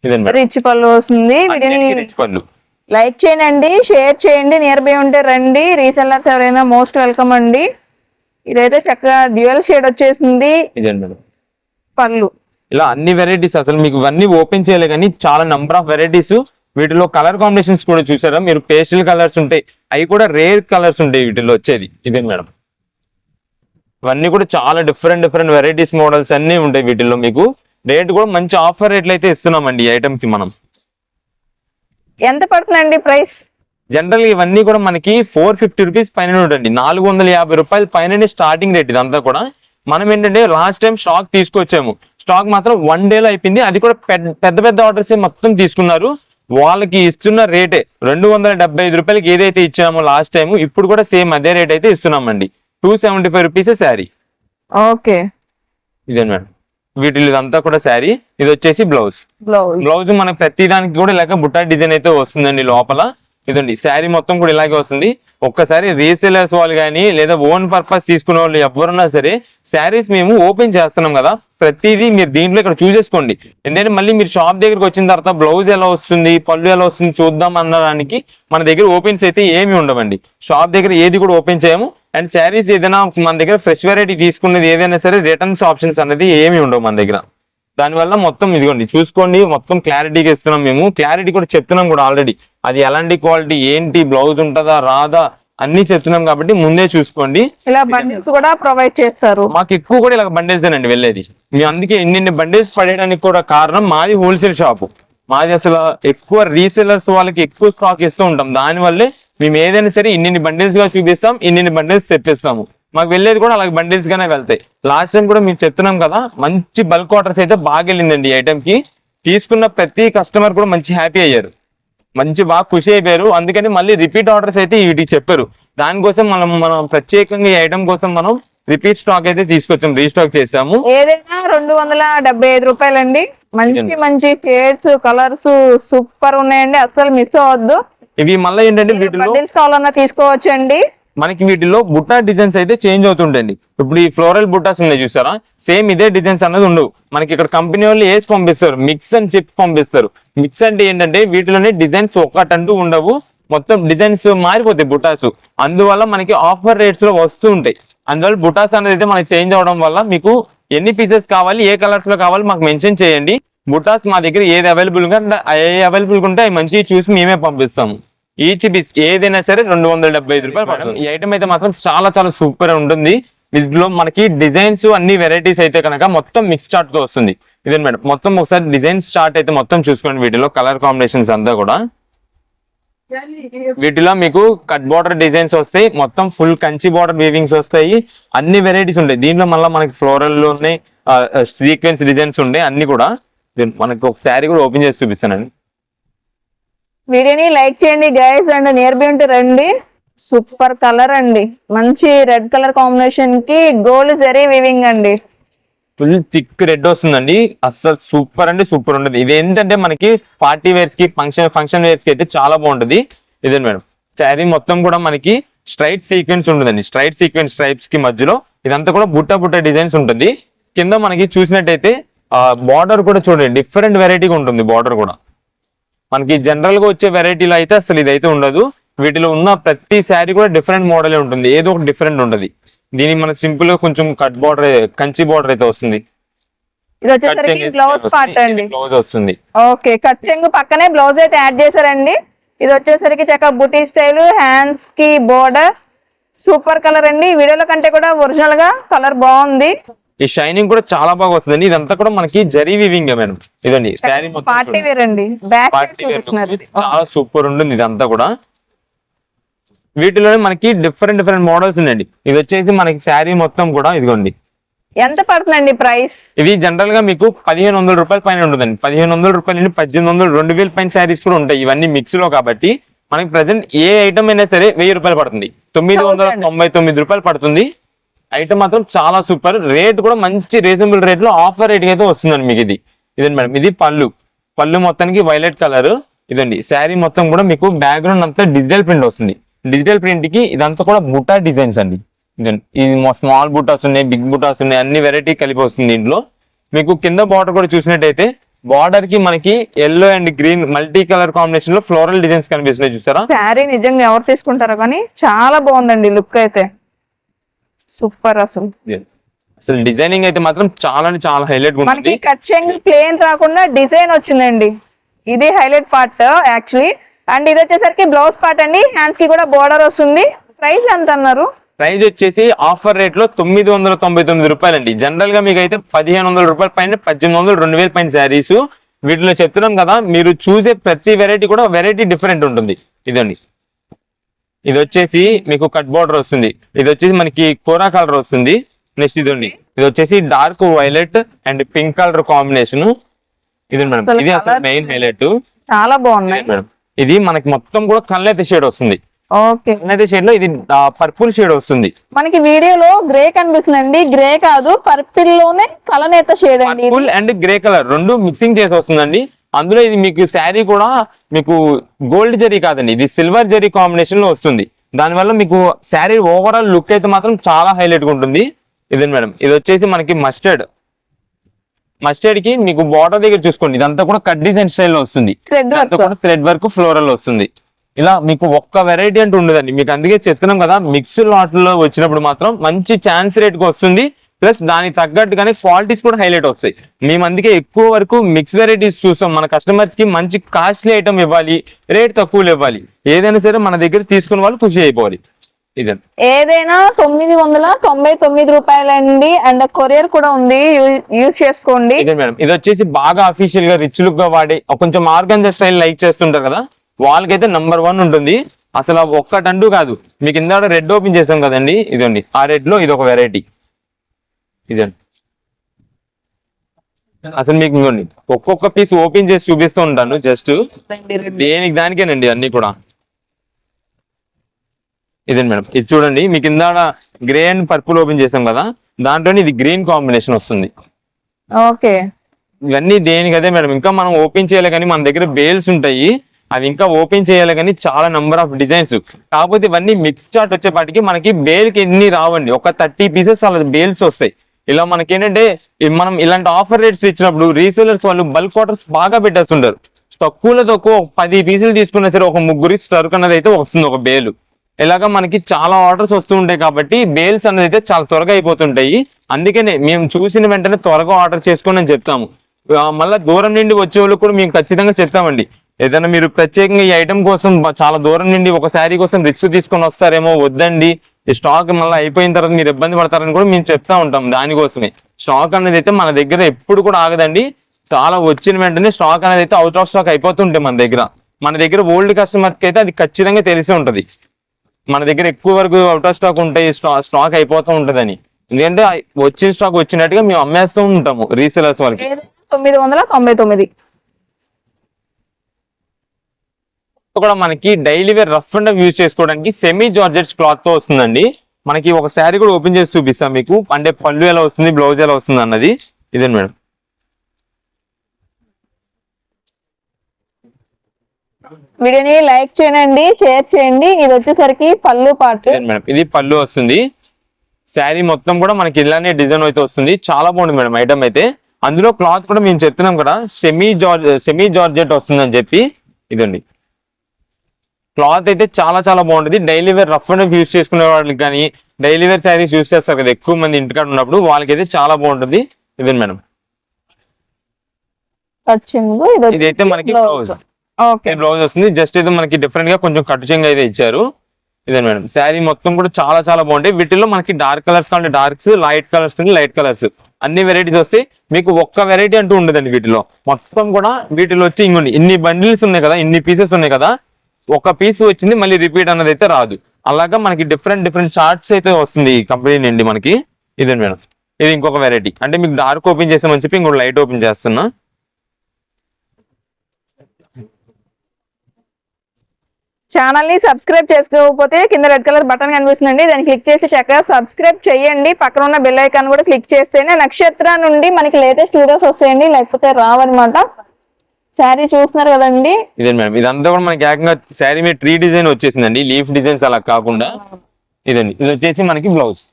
ఇదండి మేడం? రిచ్ పళ్ళు వస్తుంది. రిచ్ పళ్ళు. లైక్ చేయండి షేర్ చేయండి నియర్ బై ఉంటే రండి. రీసెల్లర్స్ ఎవరైనా మోస్ట్ వెల్కమ్ అండి. ఇదైతే చక్కగా డ్యూయల్ షేడ్ వచ్చేసింది. పళ్ళు. ఇలా అన్ని వెరైటీస్ అసలు మీకు ఇవన్నీ ఓపెన్ చేయలే కానీ చాలా నంబర్ ఆఫ్ వెరైటీస్ వీటిలో కలర్ కాంబినేషన్స్ కూడా చూసారా? మీరు పేస్టల్ కలర్స్ ఉంటాయి. అవి కూడా రేర్ కలర్స్ ఉంటాయి వీటిలో వచ్చేది. ఇదే మేడం? ఇవన్నీ కూడా చాలా డిఫరెంట్ డిఫరెంట్ వెరైటీస్ మోడల్స్ అన్నీ ఉంటాయి వీటిల్లో మీకు. రేట్ కూడా మంచి ఆఫర్ రేట్లు అయితే ఇస్తున్నామండి ఈ ఐటమ్స్ మనం. ఎంత పడుతుందండి ప్రైస్ జనరల్ ఇవన్నీ కూడా మనకి ఫోర్ ఫిఫ్టీ రూపీస్ పైన ఉంటుంది నాలుగు వందల యాభై రూపాయల పైన స్టార్టింగ్ రేట్ ఇదంతా కూడా. మనం ఏంటంటే లాస్ట్ టైం స్టాక్ తీసుకొచ్చాము. స్టాక్ మాత్రం వన్ డేలో అయిపోయింది. అది కూడా పెద్ద పెద్ద ఆర్డర్స్ మొత్తం తీసుకున్నారు. వాళ్ళకి ఇస్తున్న రేటే రెండు వందల డెబ్బై ఐదు రూపాయలకి ఏదైతే ఇచ్చామో లాస్ట్ టైం ఇప్పుడు కూడా సేమ్ అదే రేట్ అయితే ఇస్తున్నామండి. Two seventy five rupees sari. Okay. ఇదే మేడం. వీటిలో ఇదంతా కూడా శారీ. ఇది వచ్చేసి బ్లౌజ్. బ్లౌజ్. బ్లౌజ్ మనకి ప్రతి దానికి కూడా ఇలాగ బుట్టా డిజైన్ అయితే వస్తుందండి లోపల. ఇదండి శారీ మొత్తం కూడా ఇలాగే వస్తుంది. ఒక్కసారి రీసేలర్స్ వాళ్ళు కానీ లేదా ఓన్ పర్పస్ తీసుకునే వాళ్ళు ఎవరున్నా సరే శారీస్ మేము ఓపెన్ చేస్తున్నాం కదా. ప్రతిదీ మీరు దీంట్లో ఇక్కడ చూసేసుకోండి. ఎందుకంటే మళ్ళీ మీరు షాప్ దగ్గరికి వచ్చిన తర్వాత బ్లౌజ్ ఎలా వస్తుంది పళ్ళు ఎలా వస్తుంది చూద్దాం అనడానికి మన దగ్గర ఓపెన్స్ అయితే ఏమి ఉండవండి. షాప్ దగ్గర ఏది కూడా ఓపెన్ చేయము. అండ్ శారీస్ ఏదైనా మన దగ్గర ఫ్రెష్ వెరైటీ తీసుకున్నది ఏదైనా సరే రిటర్న్స్ ఆప్షన్స్ అనేది ఏమి ఉండవు మన దగ్గర. దానివల్ల మొత్తం ఇదిగోండి చూసుకోండి మొత్తం క్లారిటీగా ఇస్తున్నాం మేము. క్లారిటీ కూడా చెప్తున్నాం కూడా ఆల్రెడీ అది ఎలాంటి క్వాలిటీ ఏంటి బ్లౌజ్ ఉంటుందా రాదా అన్ని చెప్తున్నాం కాబట్టి ముందే చూసుకోండి. ఇలా బండిల్స్ కూడా ప్రొవైడ్ చేస్తారు. మాకు ఎక్కువ కూడా ఇలా బండిల్స్ అండి వెళ్ళేది. మేము అందుకే ఇన్ని బండిల్స్ పడేయడానికి కూడా కారణం మాది హోల్సేల్ షాపు మాది అసలు ఎక్కువ రీసెలర్స్ వాళ్ళకి ఎక్కువ స్టాక్ ఇస్తూ ఉంటాం. దానివల్లే మేము ఏదైనా సరే ఇన్ని బండిల్స్గా చూపిస్తాం ఇన్ని బండిల్స్ తెప్పిస్తాము. మాకు వెళ్ళేది కూడా అలాగే బండిల్స్ గానే వెళ్తాయి. లాస్ట్ టైం కూడా మేము చెప్తున్నాం కదా మంచి బల్క్ ఆర్డర్స్ అయితే బాగా వెళ్ళిందండి ఈ ఐటమ్కి. తీసుకున్న ప్రతి కస్టమర్ కూడా మంచి హ్యాపీ అయ్యారు. మంచి బాగా ఖుషి అయిపోయారు. అందుకని మళ్ళీ రిపీట్ ఆర్డర్స్ అయితే వీటికి చెప్పారు. దానికోసం మనం మనం ప్రత్యేకంగా ఈ ఐటమ్ కోసం మనం రిపీట్ స్టాక్ అయితే తీసుకొచ్చాం రీస్టాక్ చేసాము ఏదైనా రెండు వందల డెబ్బై ఐదు రూపాయలండి. మంచి మంచి షేడ్స్ కలర్స్ సూపర్ ఉన్నాయండి. అసలు మిస్ అవ్వద్దు. ఇవి మళ్ళీ ఏంటంటే వీటిలో కావాలన్నా తీసుకోవచ్చండి. మనకి వీటిలో బుట్టా డిజైన్స్ అయితే చేంజ్ అవుతుంటండి ఇప్పుడు ఈ ఫ్లోరల్ బుట్టాస్ ఉన్నాయి చూసారా? సేమ్ ఇదే డిజైన్స్ అనేది ఉండవు. మనకి ఇక్కడ కంపెనీ వాళ్ళు వేసి పంపిస్తారు మిక్స్ అని చెప్పి పంపిస్తారు. మిక్స్ అంటే ఏంటంటే వీటిలోనే డిజైన్స్ ఒకటంటూ ఉండవు. మొత్తం డిజైన్స్ మారిపోతాయి బుటాస్. అందువల్ల మనకి ఆఫర్ రేట్స్లో వస్తూ ఉంటాయి. అందువల్ల బుటాస్ అనేది అయితే మనకి చేంజ్ అవడం వల్ల మీకు ఎన్ని పీసెస్ కావాలి ఏ కలర్స్లో కావాలి మాకు మెన్షన్ చేయండి. బుటాస్ మా దగ్గర ఏది అవైలబుల్గా ఏ అవైలబుల్గా ఉంటే అవి మంచిగా చూసి మేమే పంపిస్తాము. ఈచ్ బిస్ ఏదైనా సరే రెండు వందల డెబ్బై ఐదు రూపాయలు పడుతుంది. ఈ ఐటమ్ అయితే మాత్రం చాలా చాలా సూపర్ ఉంటుంది. దీంట్లో మనకి డిజైన్స్ అన్ని వెరైటీస్ అయితే కనుక మొత్తం మిక్స్ చార్ట్తో వస్తుంది. ఇదే మేడం మొత్తం ఒకసారి డిజైన్స్ చార్ట్ అయితే మొత్తం చూసుకోండి వీటిలో కలర్ కాంబినేషన్స్ అంతా కూడా. వీటిలో మీకు కట్ బార్డర్ డిజైన్స్ వస్తాయి మొత్తం ఫుల్ కంచి బార్డర్ వీవింగ్స్ వస్తాయి అన్ని వెరైటీస్ ఉంటాయి. దీంట్లో మళ్ళీ మనకి ఫ్లోరల్లో ఉన్నాయి సీక్వెన్స్ డిజైన్స్ ఉంటాయి అన్ని కూడా. మనకి ఒక శారీ కూడా ఓపెన్ చేసి చూపిస్తానండి. వీడియోని లైక్ చేయండి గైస్ అండ్ నియర్ బై ఉంటే రండి. సూపర్ కలర్ అండి. మంచి రెడ్ కలర్ కాంబినేషన్కి గోల్డ్ జరీ వివింగ్ అండి. ఫుల్ థిక్ రెడ్ వస్తుందండి. అస్సలు సూపర్ అంటే సూపర్ ఉంటుంది. ఇది ఏంటంటే మనకి పార్టీ వేర్స్కి ఫంక్షన్ ఫంక్షన్ వేర్స్కి అయితే చాలా బాగుంటుంది. ఇదే మేడం? శారీ మొత్తం కూడా మనకి స్ట్రైట్ సీక్వెన్స్ ఉంటుందండి. స్ట్రైట్ సీక్వెన్స్ స్ట్రైప్స్కి మధ్యలో ఇదంతా కూడా బుట్ట బుట్ట డిజైన్స్ ఉంటుంది. కింద మనకి చూసినట్టయితే బార్డర్ కూడా చూడండి. డిఫరెంట్ వెరైటీగా ఉంటుంది బార్డర్ కూడా. మనకి జనరల్గా వచ్చే వెరైటీలో అయితే అసలు ఇదైతే ఉండదు. వీటిలో ఉన్న ప్రతి శారీ కూడా డిఫరెంట్ మోడలే ఉంటుంది. ఏదో ఒక డిఫరెంట్ ఉండదు దీనికి మన సింపుల్గా కొంచెం కట్ బార్డర్ కంచి బార్డర్ అయితే వస్తుంది. ఇది వచ్చేసరికి బ్లౌజ్ పార్ట్ అండి. బ్లౌజ్ వస్తుంది. ఓకే కట్ చెంగు పక్కనే బ్లౌజ్ అయితే యాడ్ చేశారండి. ఇది వచ్చేసరికి చక్కగా బుటీ స్టైల్ హ్యాండ్స్కి బోర్డర్. సూపర్ కలర్ అండి. వీడియోలో కంటే కూడా ఒరిజినల్గా కలర్ బాగుంది. ఈ షైనింగ్ కూడా చాలా బాగా వస్తుందండి. ఇదంతా కూడా మనకి జరీ వివింగ్ మేడం. ఇదండి పార్టీ. వేర్ అండి. బ్యాక్ చూపిస్తున్నారు. చాలా సూపర్ ఉంటుంది ఇదంతా కూడా. వీటిలోనే మనకి డిఫరెంట్ డిఫరెంట్ మోడల్స్ ఉన్నాయండి. ఇది వచ్చేసి మనకి శారీ మొత్తం కూడా ఇదిగోండి. ఎంత పడుతుందండి ప్రైస్? ఇవి జనరల్గా మీకు పదిహేను వందల రూపాయల పైన ఉంటుందండి. పదిహేను వందల రూపాయల నుండి పద్దెనిమిది వందలు రెండు వేల పైన శారీస్ కూడా ఉంటాయి ఇవన్నీ మిక్స్లో కాబట్టి. మనకి ప్రెసెంట్ ఏ ఐటమ్ అయినా సరే వెయ్యి రూపాయలు పడుతుంది. తొమ్మిది వందల తొంభై తొమ్మిది రూపాయలు పడుతుంది. ఐటమ్ మాత్రం చాలా సూపర్ రేట్ కూడా మంచి రీజనబుల్ రేట్లో ఆఫర్ రేట్ అయితే వస్తుందండి మీకు ఇది. ఇదండి మేడం ఇది పళ్ళు. పళ్ళు మొత్తానికి వైలెట్ కలర్ ఇదండి. శారీ మొత్తం కూడా మీకు బ్యాక్గ్రౌండ్ అంతా డిజిటల్ ప్రింట్ వస్తుంది. డిజిటల్ ప్రింట్కి ఇదంతా కూడా బుటా డిజైన్స్ అండి. ఇది స్మాల్ బుటాస్ ఉన్నాయి బిగ్ బుటాస్ ఉన్నాయి అన్ని వెరైటీ కలిపి వస్తుంది దీంట్లో మీకు కింద బార్డర్ కూడా చూసినట్టయితే బార్డర్కి మనకి yellow and green multi colour కాంబినేషన్లో ఫ్లోరల్ డిజైన్స్ కనిపిస్తున్నాయి చూసారా? శారీ నిజంగా ఎవరు తీసుకుంటారో కానీ చాలా బాగుందండి లుక్ అయితే. సూపర్ అసలు. అసలు డిజైనింగ్ అయితే మాత్రం చాలా చాలా హైలైట్ మనకి చెంగు ప్లేన్ రాకుండా డిజైన్ వచ్చిందండి. ఇది హైలైట్ పార్ట్ యాక్చువల్లీ అండ్ ఇది వచ్చేసరికి బ్లౌజ్ పార్ట్ అండి. హ్యాండ్స్కి కూడా బోర్డర్ వస్తుంది. ప్రైస్ ఎంత అన్నారు? ప్రైస్ వచ్చేసి ఆఫర్ రేట్లో తొమ్మిది వందల తొంభై తొమ్మిది రూపాయలండి. జనరల్గా మీకు అయితే పదిహేను వందల రూపాయల పైన పద్దెనిమిది వందలు రెండు వేల పైన శారీస్ వీటిలో చెప్తున్నాం కదా మీరు చూసే ప్రతి వెరైటీ కూడా వెరైటీ డిఫరెంట్ ఉంటుంది. ఇదండి. ఇది వచ్చేసి మీకు కట్ బార్డర్ వస్తుంది. ఇది వచ్చేసి మనకి కోరా కలర్ వస్తుంది. నెక్స్ట్ ఇదండి. ఇది వచ్చేసి dark violet and pink colour combination ఇది మేడం. ఇది మెయిన్ హైలైట్ చాలా బాగున్నాయి. మేడం. ఇది మనకి మొత్తం కూడా కళ్ళైతే షేడ్ వస్తుంది. షేడ్లో ఇది పర్పుల్ షేడ్ వస్తుంది. మనకి వీడియోలో గ్రే కనిపిస్తుందండి. గ్రే కాదు పర్పిల్లోనే కలనేత షేడ్ అండి పర్పుల్ అండ్ గ్రే కలర్ రెండు మిక్సింగ్ చేసి వస్తుందండి. అందులో ఇది మీకు శారీ కూడా మీకు గోల్డ్ జరీ కాదండి. ఇది సిల్వర్ జరీ కాంబినేషన్లో వస్తుంది. దానివల్ల మీకు శారీ ఓవరాల్ లుక్ అయితే మాత్రం చాలా హైలైట్గా ఉంటుంది. ఇదే మేడం ఇది వచ్చేసి మనకి మస్టర్డ్ మస్టర్డ్కి మీకు బార్డర్ దగ్గర చూసుకోండి. ఇదంతా కూడా కట్ డిజైన్ స్టైల్ వస్తుంది. థ్రెడ్ వర్క్ ఫ్లోరల్ వస్తుంది. ఇలా మీకు ఒక్క వెరైటీ అంటూ ఉండదండి. మీకు అందుకే చెప్తున్నాం కదా మిక్స్లో వచ్చినప్పుడు మాత్రం మంచి ఛాన్స్ రేట్కి వస్తుంది. ప్లస్ దానికి తగ్గట్టుగానే క్వాలిటీస్ కూడా హైలైట్ వస్తాయి. మేము అందుకే ఎక్కువ వరకు మిక్స్ వెరైటీస్ చూస్తాం. మన కస్టమర్స్కి మంచి కాస్ట్లీ ఐటమ్ ఇవ్వాలి రేట్ తక్కువలో ఇవ్వాలి. ఏదైనా సరే మన దగ్గర తీసుకున్న వాళ్ళు ఖుషి అయిపోవాలి ఏదైనా తొమ్మిది వందల తొంభై తొమ్మిది రూపాయలండి. అండ్ కొరియర్ కూడా ఉంది. యూజ్ చేసుకోండి. ఇదే మేడం. ఇది వచ్చేసి బాగా అఫీషియల్గా రిచ్ లుక్గా వాడి కొంచెం ఆర్గంజా స్టైల్ లైక్ చేస్తుంటారు కదా వాళ్ళకైతే నంబర్ వన్ ఉంటుంది. అసలు ఒక్కటంటూ కాదు. మీకు ఇందాక రెడ్ ఓపెన్ చేసాం కదండి. ఇదండి. ఆ రెడ్లో ఇది ఒక వెరైటీ ఇదండి అసలు మీకు ఇంకోండి. ఒక్కొక్క పీస్ ఓపెన్ చేసి చూపిస్తూ ఉంటాను. జస్ట్ దేనికి దానికేనండి అన్ని కూడా. ఇదండి మేడం. ఇది చూడండి మీకు ఇందాక గ్రే అండ్ పర్పుల్ ఓపెన్ చేసాం కదా దాంట్లోనే ఇది గ్రీన్ కాంబినేషన్ వస్తుంది. ఓకే. ఇవన్నీ దేనికి అదే మేడం ఇంకా మనం ఓపెన్ చేయాలి కానీ మన దగ్గర బేల్స్ ఉంటాయి అవి ఇంకా ఓపెన్ చేయాలి కానీ చాలా నంబర్ ఆఫ్ డిజైన్స్ కాకపోతే ఇవన్నీ మిక్స్ చార్ట్ వచ్చేపాటికి మనకి బేల్కి ఎన్ని రావండి ఒక థర్టీ పీసెస్ అలా బేల్స్ వస్తాయి. ఇలా మనకి ఏంటంటే మనం ఇలాంటి ఆఫర్ రేట్స్ ఇచ్చినప్పుడు రీసేలర్స్ వాళ్ళు బల్క్ ఆర్డర్స్ బాగా పెట్టేస్తుంటారు. తక్కువలో తక్కువ పది పీసులు తీసుకున్నా సరే ఒక ముగ్గురి స్టర్క్ అనేది అయితే వస్తుంది ఒక బేలు. ఇలాగ మనకి చాలా ఆర్డర్స్ వస్తూ ఉంటాయి కాబట్టి బేల్స్ అనేది అయితే చాలా త్వరగా అయిపోతుంటాయి. అందుకనే మేము చూసిన వెంటనే త్వరగా ఆర్డర్ చేసుకోండి అని చెప్తాము. మళ్ళీ దూరం నుండి వచ్చే వాళ్ళకి కూడా మేము ఖచ్చితంగా చెప్తామండి. ఏదైనా మీరు ప్రత్యేకంగా ఈ ఐటమ్ కోసం చాలా దూరం నుండి ఒక శారీ కోసం రిస్క్ తీసుకొని వస్తారేమో వద్దండి. ఈ స్టాక్ మళ్ళీ అయిపోయిన తర్వాత మీరు ఇబ్బంది పడతారని కూడా మేము చెప్తా ఉంటాం దానికోసమే. స్టాక్ అనేది అయితే మన దగ్గర ఎప్పుడు కూడా ఆగదండి. చాలా వచ్చిన వెంటనే స్టాక్ అనేది అయితే అవుట్ ఆఫ్ స్టాక్ అయిపోతుంటాయి మన దగ్గర. మన దగ్గర ఓల్డ్ కస్టమర్స్కి అయితే అది ఖచ్చితంగా తెలిసి ఉంటుంది. మన దగ్గర ఎక్కువ వరకు అవుట్ ఆఫ్ స్టాక్ ఉంటాయి స్టా- స్టాక్ అయిపోతూ ఉంటదని. ఎందుకంటే వచ్చిన స్టాక్ వచ్చినట్టుగా మేము అమ్మేస్తూ ఉంటాము రీసేలర్స్ వాళ్ళకి. తొమ్మిది వందల తొంభై తొమ్మిది. కూడా మనకి daily wear rough and use చేసుకోవడానికి సెమీ జార్జెట్స్ క్లాత్తో వస్తుందండి. మనకి ఒక శారీ కూడా ఓపెన్ చేసి చూపిస్తాం మీకు. అంటే పళ్ళు ఎలా వస్తుంది బ్లౌజ్ ఎలా వస్తుంది అన్నది. ఇదే మేడం. వీడియోని లైక్ చేయండి షేర్ చేయండి. ఇది వచ్చేసరికి పళ్ళు ఇదేంటి మేడం ఇది పళ్ళు వస్తుంది. శారీ మొత్తం కూడా మనకి ఇలానే డిజైన్ అయితే వస్తుంది. చాలా బాగుంది మేడం ఐటమ్ అయితే. అందులో క్లాత్ కూడా మేము చెప్తున్నాం కదా సెమీ జార్జ్ సెమీ జార్జెట్ వస్తుందని చెప్పి. ఇదండి. క్లాత్ అయితే చాలా చాలా బాగుంటుంది. Daily wear rough and use చేసుకునే వాళ్ళకి కానీ డైలీ వేర్ శారీస్ యూస్ చేస్తారు కదా ఎక్కువ మంది ఇంటికాడ ఉన్నప్పుడు వాళ్ళకైతే చాలా బాగుంటుంది. ఇదండి మేడం ఇదైతే మనకి బ్లౌజ్ ఓకే బ్లౌజ్ వస్తుంది. జస్ట్ ఇది మనకి డిఫరెంట్గా కొంచెం కట్ చెంగ్ అయితే ఇచ్చారు. ఇదే మేడం. శారీ మొత్తం కూడా చాలా చాలా బాగుంటాయి. వీటిలో మనకి డార్క్ కలర్స్ కావాలి darks light colours light colours అన్ని వెరైటీస్ వస్తాయి. మీకు ఒక్క వెరైటీ అంటూ ఉండదండి వీటిలో. మొత్తం కూడా వీటిలో వచ్చి ఇంకోండి ఇన్ని బండిల్స్ ఉన్నాయి కదా ఇన్ని పీసెస్ ఉన్నాయి కదా ఒక పీస్ వచ్చింది మళ్ళీ రిపీట్ అన్నది అయితే రాదు. అలాగా మనకి డిఫరెంట్ డిఫరెంట్ చార్ట్స్ అయితే వస్తుంది ఈ కంపెనీ నుండి మనకి. ఇదే మేడం. ఇది ఇంకొక వెరైటీ అంటే మీకు డార్క్ ఓపెన్ చేసామని చెప్పి ఇంకోటి లైట్ ఓపెన్ చేస్తున్నా. ఛానల్ని సబ్స్క్రైబ్ చేసుకోకపోతే కింద రెడ్ కలర్ బటన్ కనిపిస్తుందండి. దాన్ని క్లిక్ చేసి చక్కగా సబ్స్క్రైబ్ చేయండి. పక్కన ఉన్న బెల్ ఐకాన్ కూడా క్లిక్ చేస్తేనే నక్షత్ర నుండి మనకి లేటెస్ట్ వీడియోస్ వస్తాయండి. లేకపోతే రావన్నమాట. శారీ చూస్తున్నారు కదండి. ఇదే మేడం. ఇదంతా కూడా మనకి ఏకంగా శారీ మీద ట్రీ డిజైన్ వచ్చేసిందండి. లీఫ్ డిజైన్స్ అలా కాకుండా. ఇదండి. ఇది వచ్చేసి మనకి బ్లౌజ్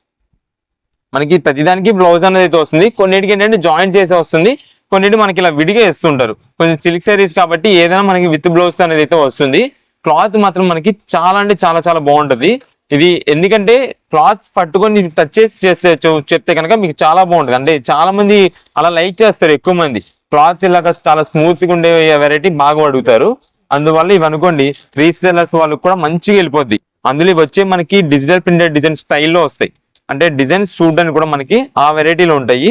మనకి ప్రతిదానికి బ్లౌజ్ అనేది అయితే వస్తుంది. కొన్నిటికి ఏంటంటే జాయింట్ చేసి వస్తుంది. కొన్నిటి మనకి ఇలా విడిగా వేస్తుంటారు. కొంచెం సిల్క్ శారీస్ కాబట్టి ఏదైనా మనకి విత్ బ్లౌజ్ అనేది అయితే వస్తుంది. క్లాత్ మాత్రం మనకి చాలా అంటే చాలా చాలా బాగుంటుంది. ఇది ఎందుకంటే క్లాత్ పట్టుకొని టచ్ చేసి చేస్తే చెప్తే కనుక మీకు చాలా బాగుంటుంది. అంటే చాలా మంది అలా లైక్ చేస్తారు ఎక్కువ మంది. క్లాత్ ఇలాగ చాలా స్మూత్గా ఉండే వెరైటీ బాగా అడుగుతారు. అందువల్ల ఇవి అనుకోండి రీసేలర్స్ వాళ్ళకి కూడా మంచిగా వెళ్ళిపోద్ది. అందులో వచ్చే మనకి డిజిటల్ ప్రింటెడ్ డిజైన్ స్టైల్లో వస్తాయి. అంటే డిజైన్స్ చూడడానికి కూడా మనకి ఆ వెరైటీలో ఉంటాయి.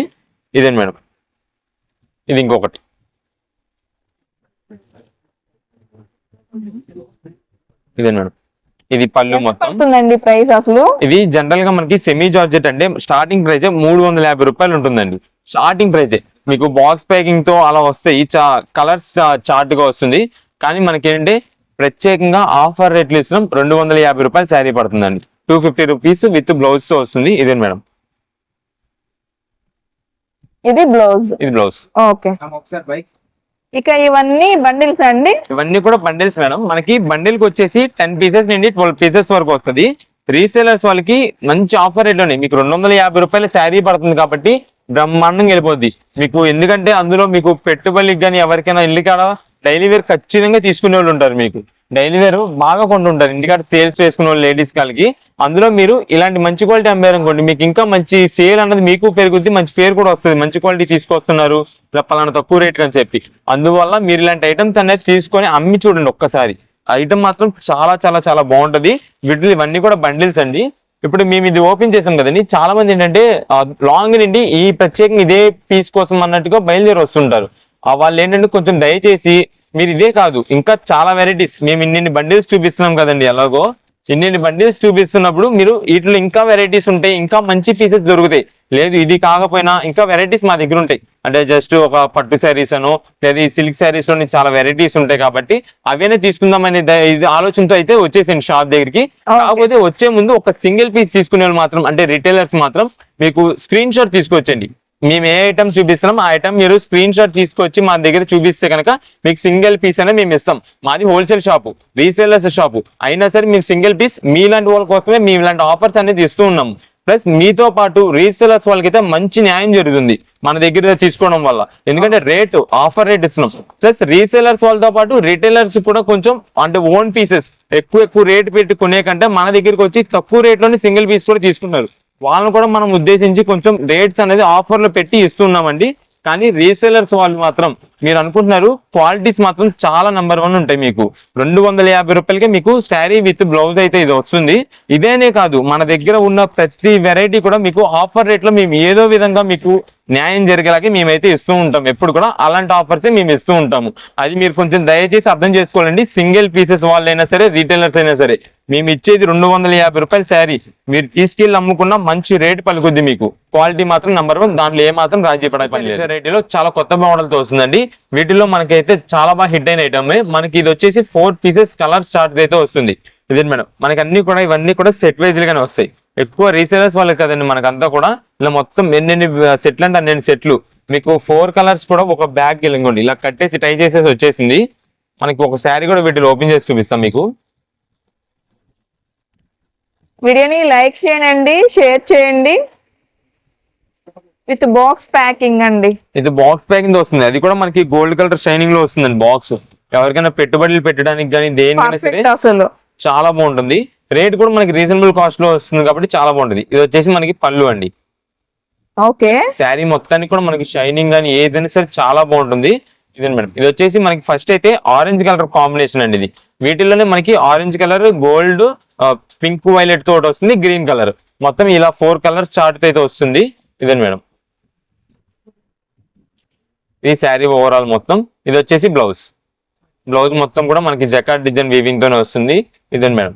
ఇదేంటి మేడం? ఇది ఇంకొకటి. ఇదే మేడం. ఇది పళ్ళు మొత్తం. ప్రైస్ అసలు? ఇది జనరల్గా మనకి సెమీ జార్జెట్ అంటే స్టార్టింగ్ ప్రైస్ మూడు వందల యాభై రూపాయలు ఉంటుందండి. స్టార్టింగ్ ప్రైస్ మీకు బాక్స్ ప్యాకింగ్తో అలా వస్తాయి చా కలర్స్ చార్ట్గా వస్తుంది. కానీ మనకి ఏంటంటే ప్రత్యేకంగా ఆఫర్ రేట్లు ఇస్తున్నాం. రెండు వందల యాభై రూపాయలు శారీ పడుతుందండి. టూ ఫిఫ్టీ రూపీస్ విత్ బ్లౌజ్తో వస్తుంది. ఇదే మేడం. ఇది బ్లౌజ్ ఇది బ్లౌజ్ ఓకే. ఇక ఇవన్నీ బండిల్స్ అండి. ఇవన్నీ కూడా బండిల్స్ మేడం. మనకి బండిల్కి వచ్చేసి టెన్ పీసెస్ నుండి ట్వెల్వ్ పీసెస్ వరకు వస్తుంది. రీసేలర్స్ వాళ్ళకి మంచి ఆఫర్ రేట్ ఉన్నాయి మీకు రెండు వందల యాభై రూపాయల శారీ పడుతుంది కాబట్టి బ్రహ్మాండంగా వెళ్ళిపోద్ది. మీకు ఎందుకంటే అందులో మీకు పెట్టుబడికి కానీ ఎవరికైనా ఇంటికాడ డైలీ వేర్ ఖచ్చితంగా తీసుకునే వాళ్ళు ఉంటారు మీకు. డైలీ వేర్ బాగా కొంటుంటారు. ఇంటికాడ సేల్స్ చేసుకునే వాళ్ళు లేడీస్ కాళ్ళకి. అందులో మీరు ఇలాంటి మంచి క్వాలిటీ అమ్మారు అనుకోండి మీకు ఇంకా మంచి సేల్ అన్నది మీకు పెరుగుద్ది మంచి పేరు కూడా వస్తుంది. మంచి క్వాలిటీ తీసుకొస్తున్నారు ఇలా పలానా తక్కువ రేట్ అని చెప్పి. అందువల్ల మీరు ఇలాంటి ఐటమ్స్ అనేది తీసుకొని అమ్మి చూడండి ఒక్కసారి. ఐటమ్ మాత్రం చాలా చాలా చాలా బాగుంటది. వీటిలో ఇవన్నీ కూడా బండిల్స్ అండి. ఇప్పుడు మేము ఇది ఓపెన్ చేసాం కదండి. చాలా మంది ఏంటంటే లాంగ్ నుండి ఈ ప్రత్యేకంగా ఇదే పీస్ కోసం అన్నట్టుగా బయలుదేరి వస్తుంటారు. వాళ్ళు ఏంటంటే కొంచెం దయచేసి మీరు ఇదే కాదు ఇంకా చాలా వెరైటీస్ మేము ఇన్ని బండిల్స్ చూపిస్తున్నాం కదండి ఎలాగో. ఇన్ని బండిల్స్ చూపిస్తున్నప్పుడు మీరు వీటిలో ఇంకా వెరైటీస్ ఉంటాయి ఇంకా మంచి పీసెస్ దొరుకుతాయి. లేదు ఇది కాకపోయినా ఇంకా వెరైటీస్ మా దగ్గర ఉంటాయి. అంటే జస్ట్ ఒక పట్టు శారీస్ అను లేదా ఈ సిల్క్ శారీస్లోని చాలా వెరైటీస్ ఉంటాయి కాబట్టి అవన్నీ తీసుకుందాం అనే ఆలోచనతో అయితే వచ్చేసింది షాప్ దగ్గరికి. కాకపోతే వచ్చే ముందు ఒక సింగిల్ పీస్ తీసుకునే వాళ్ళు మాత్రం అంటే రిటైలర్స్ మాత్రం మీకు స్క్రీన్ షాట్ తీసుకొచ్చండి. మేము ఏ ఐటమ్ చూపిస్తున్నాం ఆ ఐటమ్ మీరు స్క్రీన్ షాట్ తీసుకొచ్చి మా దగ్గర చూపిస్తే కనుక మీకు సింగిల్ పీస్ అనేది మేము ఇస్తాం. మాది హోల్సేల్ షాపు రీసేలర్స్ షాపు అయినా సరే మేము సింగిల్ పీస్ మీలాంటి వాళ్ళ కోసమే మేము ఇలాంటి ఆఫర్స్ అనేది ఇస్తూ ఉన్నాం. ప్లస్ మీతో పాటు రీసేలర్స్ వాళ్ళకైతే మంచి న్యాయం జరుగుతుంది మన దగ్గర తీసుకోవడం వల్ల. ఎందుకంటే రేట్ ఆఫర్ రేట్ ఇస్తున్నాం. ప్లస్ రీసేలర్స్ వాళ్ళతో పాటు రిటైలర్స్ కూడా కొంచెం అంటే ఓన్ పీసెస్ ఎక్కువ ఎక్కువ రేట్ పెట్టి కొనే కంటే మన దగ్గరికి వచ్చి తక్కువ రేట్లోనే సింగిల్ పీస్ కూడా తీసుకున్నారు వాళ్ళని కూడా మనం ఉద్దేశించి కొంచెం రేట్స్ అనేది ఆఫర్లో పెట్టి ఇస్తున్నామండి. కానీ రీసేలర్స్ వాళ్ళు మాత్రం మీరు అనుకుంటున్నారు క్వాలిటీస్ మాత్రం చాలా నెంబర్ వన్ ఉంటాయి మీకు. రెండు వందల యాభై రూపాయలకే మీకు శారీ విత్ బ్లౌజ్ అయితే ఇది వస్తుంది. ఇదేనే కాదు మన దగ్గర ఉన్న ప్రతి వెరైటీ కూడా మీకు ఆఫర్ రేట్లో మేము ఏదో విధంగా మీకు న్యాయం జరిగేలాగే మేమైతే ఇస్తూ ఉంటాం. ఎప్పుడు కూడా అలాంటి ఆఫర్సే మేము ఇస్తూ ఉంటాము. అది మీరు కొంచెం దయచేసి అర్థం చేసుకోవాలండి. సింగిల్ పీసెస్ వాళ్ళైనా సరే రీటైలర్స్ అయినా సరే. మేము ఇచ్చేది రెండు వందల యాభై రూపాయల శారీ. మీరు తీసుకెళ్ళి అమ్ముకున్న మంచి రేట్ పలుకుద్ది మీకు. క్వాలిటీ మాత్రం నెంబర్ వన్ దాంట్లో ఏ మాత్రం రాజీ పడకపోయింది రేటులో చాలా కొత్త మోడల్తో వస్తుందండి. వీటిలో మనకైతే చాలా బాగా హిట్ అయిన ఐటమ్ మనకి ఇది వచ్చేసి ఫోర్ పీసెస్ కలర్ స్టార్ట్ అయితే వస్తుంది. ఇదే మేడం? మనకి అన్ని కూడా ఇవన్నీ కూడా సెట్ వైజ్ గానే వస్తాయి. ఎక్కువ రీసేలర్స్ వాళ్ళకి కదండి మనకంతా కూడా. ఇలా మొత్తం ఎన్నెన్ని సెట్లు అంటే అన్నెన్ని సెట్లు. మీకు ఫోర్ కలర్స్ కూడా ఒక బ్యాగ్ వెళ్ళండి ఇలా కట్టేసి టై చేసేసి వచ్చేసింది. మనకి ఒక శారీ కూడా వీటిలో ఓపెన్ చేసి చూపిస్తాం మీకు. వీడియోని లైక్ చేయండి షేర్ చేయండి. విత్ బాక్స్ ప్యాకింగ్ అండి. ఇది బాక్స్ ప్యాకింగ్ వస్తుంది. అది కూడా మనకి గోల్డ్ కలర్ షైనింగ్లో వస్తుందండి బాక్స్. ఎవరికైనా పెట్టుబడులు పెట్టడానికి కానీ దేనికైనా అసలు. చాలా బాగుంటుంది. రేట్ కూడా మనకి రీజనబుల్ కాస్ట్లో వస్తుంది కాబట్టి చాలా బాగుంటుంది. ఇది వచ్చేసి మనకి పళ్ళు అండి. ఓకే. శారీ మొత్తానికి కూడా మనకి షైనింగ్ కానీ ఏదైనా సరే చాలా బాగుంటుంది. ఇదండి మేడం. ఇది వచ్చేసి మనకి ఫస్ట్ అయితే ఆరెంజ్ కలర్ కాంబినేషన్ అండి ఇది. వీటిలోనే మనకి orange colour gold pink violet తోటి వస్తుంది గ్రీన్ కలర్. మొత్తం ఇలా ఫోర్ కలర్స్ చార్ట్ అయితే వస్తుంది. ఇదే మేడం. ఇది శారీ ఓవరాల్ మొత్తం. ఇది వచ్చేసి బ్లౌజ్. బ్లౌజ్ మొత్తం కూడా మనకి జకాట్ డిజైన్ వీవింగ్ తోనే వస్తుంది. ఇదే మేడం.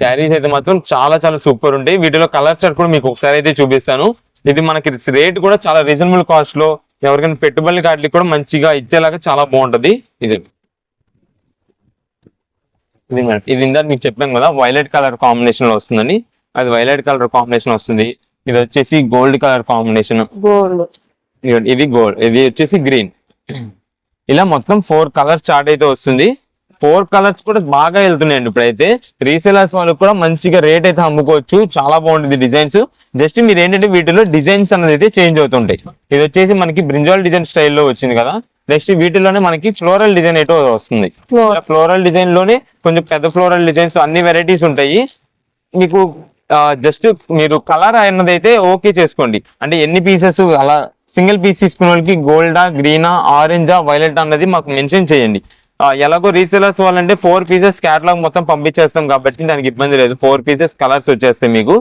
శారీస్ అయితే మాత్రం చాలా చాలా సూపర్ ఉంటాయి. వీటిలో కలర్ చార్ట్ కూడా మీకు ఒకసారి అయితే చూపిస్తాను. ఇది మనకి రేట్ కూడా చాలా రీజనబుల్ కాస్ట్లో ఎవరికైనా పెట్టుబడి కాట్లకి కూడా మంచిగా ఇచ్చేలాగా చాలా బాగుంటది. ఇది ఇది మేడం. ఇది ఇందాక మీకు చెప్పాను కదా వైలెట్ కలర్ కాంబినేషన్లో వస్తుందని. అది వైలెట్ కలర్ కాంబినేషన్ వస్తుంది. ఇది వచ్చేసి గోల్డ్ కలర్ కాంబినేషన్ గోల్డ్ ఇది గోల్డ్ ఇది వచ్చేసి గ్రీన్ ఇలా మొత్తం ఫోర్ కలర్స్ చార్ట్ అయితే వస్తుంది. ఫోర్ కలర్స్ కూడా బాగా వెళ్తున్నాయండి ఇప్పుడైతే. రీసేలర్స్ వాళ్ళకి కూడా మంచిగా రేట్ అయితే అమ్ముకోవచ్చు. చాలా బాగుంటుంది డిజైన్స్ జస్ట్ మీరు ఏంటంటే వీటిలో డిజైన్స్ అనేది అయితే చేంజ్ అవుతుంటాయి. ఇది వచ్చేసి మనకి బ్రింజాల్ డిజైన్ స్టైల్లో వచ్చింది కదా. నెక్స్ట్ వీటిలోనే మనకి ఫ్లోరల్ డిజైన్ అయితే వస్తుంది. ఫ్లోరల్ డిజైన్లోనే కొంచెం పెద్ద ఫ్లోరల్ డిజైన్స్ అన్ని వెరైటీస్ ఉంటాయి. మీకు జస్ట్ మీరు కలర్ అన్నది అయితే ఓకే చేసుకోండి. అంటే ఎన్ని పీసెస్ అలా సింగిల్ పీస్ తీసుకున్న వాళ్ళకి గోల్డా గ్రీనా ఆరెంజా వైలెట్ అన్నది మాకు మెన్షన్ చేయండి. ఎలాగో రీసెలర్స్ వాళ్ళంటే ఫోర్ పీసెస్ క్యాటలాగ్ మొత్తం పంపించేస్తాం కాబట్టి దానికి ఇబ్బంది లేదు. ఫోర్ పీసెస్ కలర్స్ వచ్చేస్తాయి మీకు.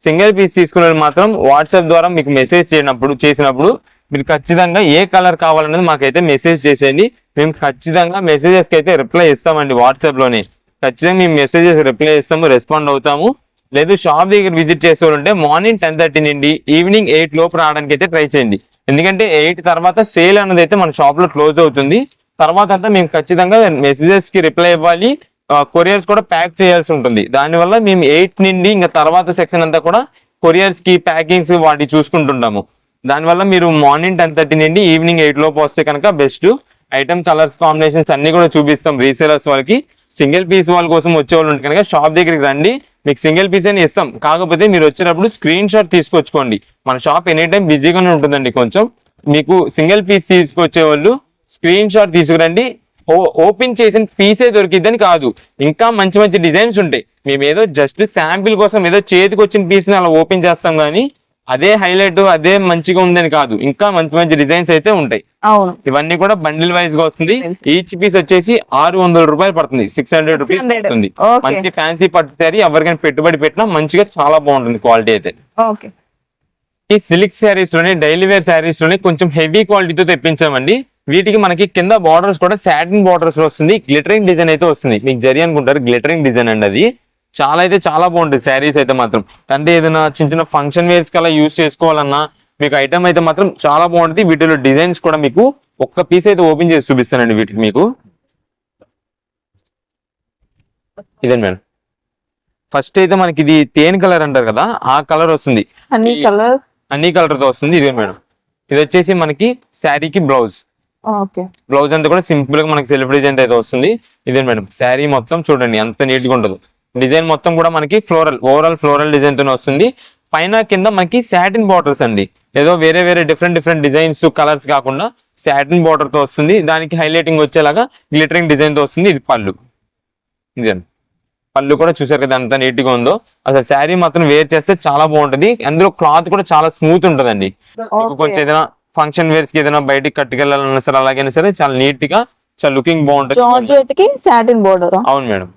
సింగిల్ పీస్ తీసుకునేది మాత్రం వాట్సాప్ ద్వారా మీకు మెసేజ్ చేయనప్పుడు చేసినప్పుడు మీరు ఖచ్చితంగా ఏ కలర్ కావాలనేది మాకైతే మెసేజ్ చేసేయండి. మేము ఖచ్చితంగా మెసేజెస్కి అయితే రిప్లై ఇస్తామండి వాట్సాప్లోనే ఖచ్చితంగా మేము మెసేజెస్ రిప్లై ఇస్తాము రెస్పాండ్ అవుతాము. లేదు షాప్ దగ్గర విజిట్ చేసేవాళ్ళంటే మార్నింగ్ టెన్ థర్టీ నుండి ఈవినింగ్ ఎయిట్ లోపు రావడానికి అయితే ట్రై చేయండి. ఎందుకంటే ఎయిట్ తర్వాత సేల్ అన్నది అయితే మన షాప్లో క్లోజ్ అవుతుంది. తర్వాత అంతా మేము ఖచ్చితంగా మెసేజెస్కి రిప్లై ఇవ్వాలి. కొరియర్స్ కూడా ప్యాక్ చేయాల్సి ఉంటుంది. దానివల్ల మేము ఎయిట్ నుండి ఇంకా తర్వాత సెక్షన్ అంతా కూడా కొరియర్స్కి ప్యాకింగ్స్ వాటి చూసుకుంటుంటాము. దానివల్ల మీరు మార్నింగ్ టెన్ థర్టీ నుండి ఈవినింగ్ ఎయిట్ లోపు వస్తే కనుక బెస్ట్ ఐటమ్ కలర్స్ కాంబినేషన్స్ అన్ని కూడా చూపిస్తాం రీసేలర్స్ వాళ్ళకి. సింగిల్ పీస్ వాళ్ళ కోసం వచ్చేవాళ్ళు ఉంటే కనుక షాప్ దగ్గరికి రండి. మీకు సింగిల్ పీస్ అని ఇస్తాం. కాకపోతే మీరు వచ్చినప్పుడు స్క్రీన్ షాట్ తీసుకొచ్చుకోండి. మన షాప్ ఎనీ టైం బిజీగానే ఉంటుందండి కొంచెం. మీకు సింగిల్ పీస్ తీసుకొచ్చే వాళ్ళు స్క్రీన్ షాట్ తీసుకురండి. ఓ- ఓపెన్ చేసిన పీసే దొరికిద్దని కాదు. ఇంకా మంచి మంచి డిజైన్స్ ఉంటాయి. మేము ఏదో జస్ట్ శాంపిల్ కోసం ఏదో చేతికి వచ్చిన పీస్ని అలా ఓపెన్ చేస్తాం కానీ అదే హైలైట్ అదే మంచిగా ఉందని కాదు. ఇంకా మంచి మంచి డిజైన్స్ అయితే ఉంటాయి. ఇవన్నీ కూడా బండిల్ వైజ్గా వస్తుంది. ఈచ్ పీస్ వచ్చేసి ఆరు వందల రూపాయలు పడుతుంది. Six hundred rupees 600. పడుతుంది. మంచి ఫ్యాన్సీ పట్టు శారీ ఎవరికైనా పెట్టుబడి పెట్టినా మంచిగా చాలా బాగుంటుంది క్వాలిటీ అయితే. ఈ సిల్క్ శారీస్లోనే డైలీ వేర్ శారీస్లోనే కొంచెం హెవీ క్వాలిటీతో తెప్పించామండి. వీటికి మనకి కింద బార్డర్స్ కూడా సాటిన్ బార్డర్స్ వస్తుంది. గ్లిటరింగ్ డిజైన్ అయితే వస్తుంది. మీకు జరి అనుకుంటారు గ్లిటరింగ్ డిజైన్ అండి అది. చాలా అయితే చాలా బాగుంటుంది శారీస్ అయితే మాత్రం. అంటే ఏదైనా చిన్న చిన్న ఫంక్షన్ వేర్స్ కల్లా యూస్ చేసుకోవాలన్నా మీకు ఐటమ్ అయితే మాత్రం చాలా బాగుంటుంది. వీటిలో డిజైన్స్ కూడా మీకు ఒక్క పీస్ అయితే ఓపెన్ చేసి చూపిస్తానండి వీటికి మీకు. ఇదే మేడం. ఫస్ట్ అయితే మనకి ఇది తేనె కలర్ అంటారు కదా ఆ కలర్ వస్తుంది. అన్ని కలర్ అన్ని కలర్తో వస్తుంది. ఇదే మేడం. ఇది వచ్చేసి మనకి శారీకి బ్లౌజ్ బ్లౌజ్ అంతా కూడా సింపుల్గా మనకి సెల్ఫ్ డిజైన్ అయితే వస్తుంది. ఇదే మేడం? శారీ మొత్తం చూడండి ఎంత నీట్గా ఉంటుంది డిజైన్ మొత్తం కూడా మనకి ఫ్లోరల్ ఓవరాల్ ఫ్లోరల్ డిజైన్ తోనే వస్తుంది. పైన కింద మనకి సాటిన్ బార్డర్స్ అండి. ఏదో వేరే వేరే డిఫరెంట్ డిఫరెంట్ డిజైన్స్ కలర్స్ కాకుండా సాటిన్ బార్డర్తో వస్తుంది. దానికి హైలైటింగ్ వచ్చేలాగా గ్లిటరింగ్ డిజైన్తో వస్తుంది. ఇది పళ్ళు. ఇదే పళ్ళు కూడా చూసారు కదా ఎంత నీట్గా ఉందో. అసలు శారీ మాత్రం వేర్ చేస్తే చాలా బాగుంటుంది. అందులో క్లాత్ కూడా చాలా స్మూత్ ఉంటుందండి. కొంచెం ఏదైనా ఫంక్షన్ వేర్స్కి ఏదైనా బయటికి కట్టుకెళ్ళాలన్నా సరే అలాగైనా సరే చాలా నీట్గా చాలా లుకింగ్ బాగుంటుంది. జార్జెట్కి సాటిన్ బోర్డర్ అవును మేడం.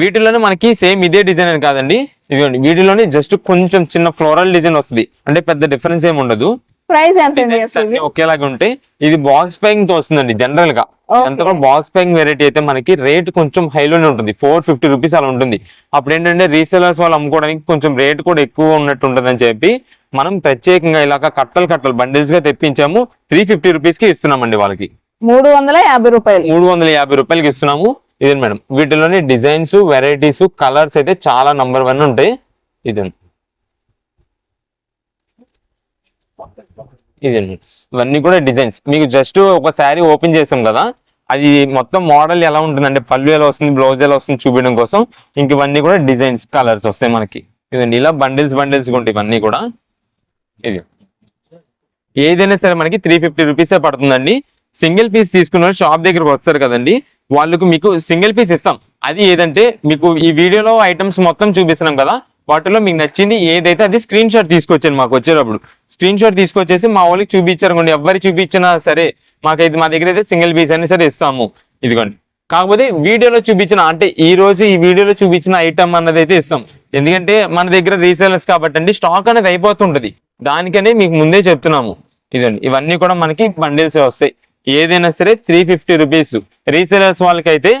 వీటిలోనే మనకి సేమ్ ఇదే డిజైన్ అని కాదండి. ఇదిగోండి వీటిలోనే జస్ట్ కొంచెం చిన్న ఫ్లోరల్ డిజైన్ వస్తుంది. అంటే పెద్ద డిఫరెన్స్ ఏమి ఉండదు. ప్రైస్ ఎంత? ఒకేలాగా ఉంటాయి ఇది బాక్స్ ప్యాకింగ్తో వస్తుందండి జనరల్గా. ఎంత బాక్స్ ప్యాకింగ్ వెరైటీ అయితే మనకి రేట్ కొంచెం హైలోనే ఉంటుంది. ఫోర్ ఫిఫ్టీ రూపీస్ అలా ఉంటుంది. అప్పుడు ఏంటంటే రీసెలర్స్ వాళ్ళు అమ్ముకోవడానికి కొంచెం రేట్ కూడా ఎక్కువ ఉన్నట్టు ఉంటుందని చెప్పి మనం ప్రత్యేకంగా ఇలాగ కట్టలు కట్టలు బండిల్స్గా తెప్పించాము. త్రీ ఫిఫ్టీ రూపీస్కి ఇస్తున్నామండి వాళ్ళకి. మూడు వందల యాభై రూపాయలు. మూడు వందల యాభై రూపాయలకి ఇస్తున్నాము. ఇదే మేడం వీటిలోని డిజైన్స్ వెరైటీస్ కలర్స్ అయితే చాలా నంబర్ వన్ ఉంటాయి. ఇది ఇదండి ఇవన్నీ కూడా డిజైన్స్. మీకు జస్ట్ ఒక శారీ ఓపెన్ చేస్తాం కదా అది మొత్తం మోడల్ ఎలా ఉంటుందంటే పళ్ళు ఎలా వస్తుంది బ్లౌజ్ ఎలా వస్తుంది చూపించడం కోసం. ఇంక ఇవన్నీ కూడా డిజైన్స్ కలర్స్ వస్తాయి మనకి. ఇదండి ఇలా బండిల్స్ బండిల్స్ ఉంటాయి ఇవన్నీ కూడా. ఇది ఏదైనా సరే మనకి త్రీ ఫిఫ్టీ రూపీసే పడుతుందండి. సింగిల్ పీస్ తీసుకున్న వాళ్ళు షాప్ దగ్గరకు వస్తారు కదండి. వాళ్ళకు మీకు సింగిల్ పీస్ ఇస్తాం. అది ఏదంటే మీకు ఈ వీడియోలో ఐటమ్స్ మొత్తం చూపిస్తున్నాం కదా. వాటిలో మీకు నచ్చింది ఏదైతే అది స్క్రీన్ షాట్ తీసుకొచ్చాను మాకు వచ్చేటప్పుడు. స్క్రీన్ షాట్ తీసుకొచ్చేసి మా వాళ్ళకి చూపించారు అనుకోండి. ఎవరికి చూపించినా సరే మాకైతే మా దగ్గర అయితే సింగిల్ పీస్ అయినా సరే ఇస్తాము. ఇదిగోండి. కాకపోతే వీడియోలో చూపించిన అంటే ఈ రోజు ఈ వీడియోలో చూపించిన ఐటమ్ అన్నది అయితే ఇస్తాం. ఎందుకంటే మన దగ్గర రీసేలర్స్ కాబట్టి అండి స్టాక్ అనేది అయిపోతుంటది. దానికనే మీకు ముందే చెప్తున్నాము. ఇదండి. ఇవన్నీ కూడా మనకి బండిల్స్ వస్తాయి. ఏదైనా సరే త్రీ ఫిఫ్టీ రూపీస్ రీసేలర్స్ వాళ్ళకైతే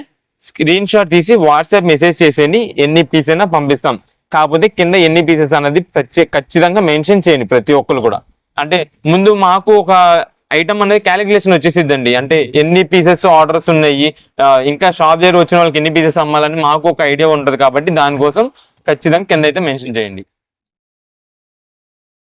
స్క్రీన్ షాట్ తీసి వాట్సాప్ మెసేజ్ చేసేయండి. ఎన్ని పీస్ అయినా పంపిస్తాం. కాకపోతే కింద ఎన్ని పీసెస్ అన్నది ప్రత్యే ఖచ్చితంగా మెన్షన్ చేయండి ప్రతి ఒక్కరు కూడా. అంటే ముందు మాకు ఒక ఐటమ్ అనేది క్యాలిక్యులేషన్ వచ్చేసిద్దండి. అంటే ఎన్ని పీసెస్ ఆర్డర్స్ ఉన్నాయి ఇంకా షాప్ దగ్గర వచ్చిన వాళ్ళకి ఎన్ని పీసెస్ అమ్మాలని మాకు ఒక ఐడియా ఉంటుంది కాబట్టి దానికోసం ఖచ్చితంగా కింద అయితే మెన్షన్ చేయండి.